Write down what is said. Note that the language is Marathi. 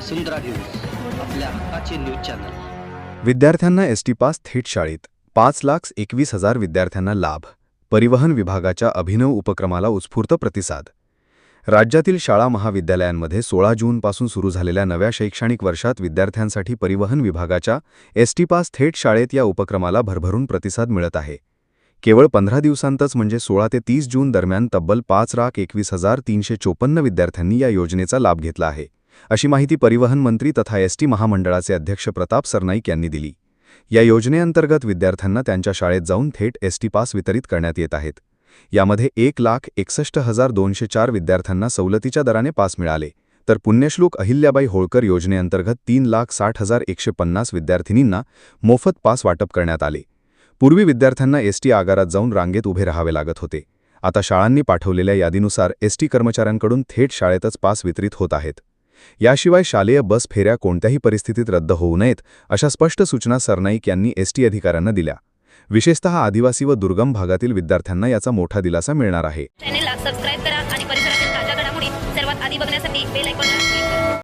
वसुंधरा न्यूज आपल्या हक्काचे न्यूज चॅनल. विद्यार्थ्यांना एस टी पास थेट शाळेत. पाच लाख एकवीस हजार विद्यार्थ्यांना लाभ. परिवहन विभागाच्या अभिनव उपक्रमाला उत्स्फूर्त प्रतिसाद. राज्यातील शाळा महाविद्यालयांमध्ये सोळा जूनपासून सुरू झालेल्या नव्या शैक्षणिक वर्षात विद्यार्थ्यांसाठी परिवहन विभागाच्या एस टी पास थेट शाळेत या उपक्रमाला भरभरून प्रतिसाद मिळत आहे. केवळ पंधरा दिवसांतच म्हणजे सोळा ते तीस जून दरम्यान तब्बल पाच लाख एकवीस हजार तीनशे चोपन्न विद्यार्थ्यांनी या योजनेचा लाभ घेतला आहे. अशी माहिती परिवहन मंत्री तथा एसटी महामंडळाचे अध्यक्ष प्रताप सरनाईक यांनी दिली. या योजनेअंतर्गत विद्यार्थ्यांना त्यांच्या शाळेत जाऊन थेट एसटी पास वितरित करण्यात येत आहेत. यामध्ये एक लाख एकसष्ट हजार दोनशे चार विद्यार्थ्यांना सवलतीच्या दराने पास मिळाले. तर पुण्यश्लोक अहिल्याबाई होळकर योजनेअंतर्गत तीन लाख साठ हजार एकशे पन्नास विद्यार्थिनींना मोफत पास वाटप करण्यात आले. पूर्वी विद्यार्थ्यांना एसटी आगारात जाऊन रांगेत उभे राहावे लागत होते. आता शाळांनी पाठवलेल्या यादीनुसार एसटी कर्मचाऱ्यांकडून थेट शाळेतच पास वितरित होत आहेत. याशिवाय शालेय बस फेऱ्या कोणत्याही परिस्थितीत रद्द होऊ नयेत अशा स्पष्ट सूचना सरनाईक यांनी एसटी अधिकाऱ्यांना दिल्या. विशेषतः आदिवासी व दुर्गम भागातील विद्यार्थ्यांना याचा मोठा दिलासा मिळणार आहे.